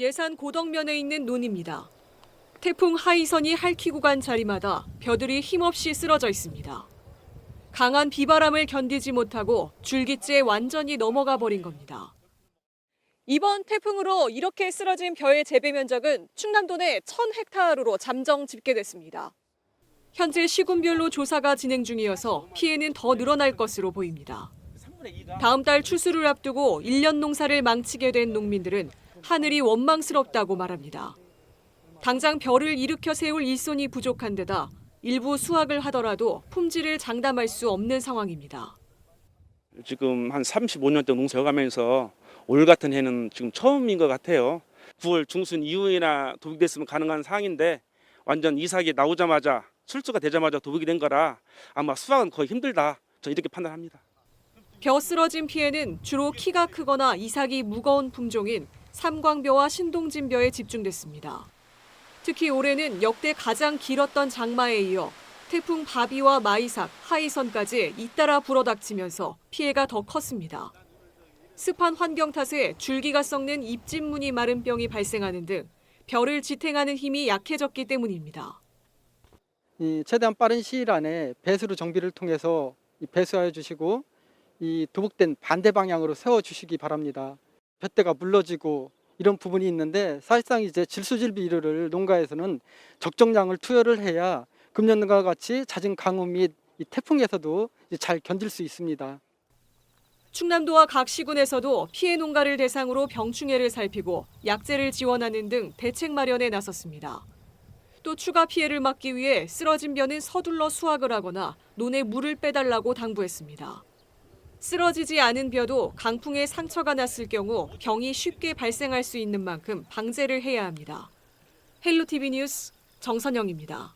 예산 고덕면에 있는 논입니다. 태풍 하이선이 핥히고 간 자리마다 벼들이 힘없이 쓰러져 있습니다. 강한 비바람을 견디지 못하고 줄기째에 완전히 넘어가 버린 겁니다. 이번 태풍으로 이렇게 쓰러진 벼의 재배 면적은 충남도 내 1000헥타르로 잠정 집계됐습니다. 현재 시군별로 조사가 진행 중이어서 피해는 더 늘어날 것으로 보입니다. 다음 달 추수를 앞두고 1년 농사를 망치게 된 농민들은 하늘이 원망스럽다고 말합니다. 당장 벼를 일으켜 세울 일손이 부족한 데다 일부 수확을 하더라도 품질을 장담할 수 없는 상황입니다. 지금 한 35년 대 농사여가면서 올 같은 해는 지금 처음인 것 같아요. 9월 중순 이후에나 도둑됐으면 가능한 상황인데 완전 이삭이 나오자마자 출수가 되자마자 도둑이 된 거라 아마 수확은 거의 힘들다. 저 이렇게 판단합니다. 벼 쓰러진 피해는 주로 키가 크거나 이삭이 무거운 품종인 삼광벼와 신동진벼에 집중됐습니다. 특히 올해는 역대 가장 길었던 장마에 이어 태풍 바비와 마이삭, 하이선까지 잇따라 불어닥치면서 피해가 더 컸습니다. 습한 환경 탓에 줄기가 썩는 잎진무늬 마른 병이 발생하는 등 벼를 지탱하는 힘이 약해졌기 때문입니다. 이 최대한 빠른 시일 안에 배수로 정비를 통해서 이 배수하여 주시고 이 도복된 반대 방향으로 세워 주시기 바랍니다. 볕대가 물러지고 이런 부분이 있는데 사실상 이제 질소질비료를 농가에서는 적정량을 투여를 해야 금년과 같이 잦은 강우 및이 태풍에서도 잘 견딜 수 있습니다. 충남도와 각 시군에서도 피해 농가를 대상으로 병충해를 살피고 약재를 지원하는 등 대책 마련에 나섰습니다. 또 추가 피해를 막기 위해 쓰러진 벼는 서둘러 수확을 하거나 논에 물을 빼달라고 당부했습니다. 쓰러지지 않은 벼도 강풍에 상처가 났을 경우 병이 쉽게 발생할 수 있는 만큼 방제를 해야 합니다. 헬로티비 뉴스 정선영입니다.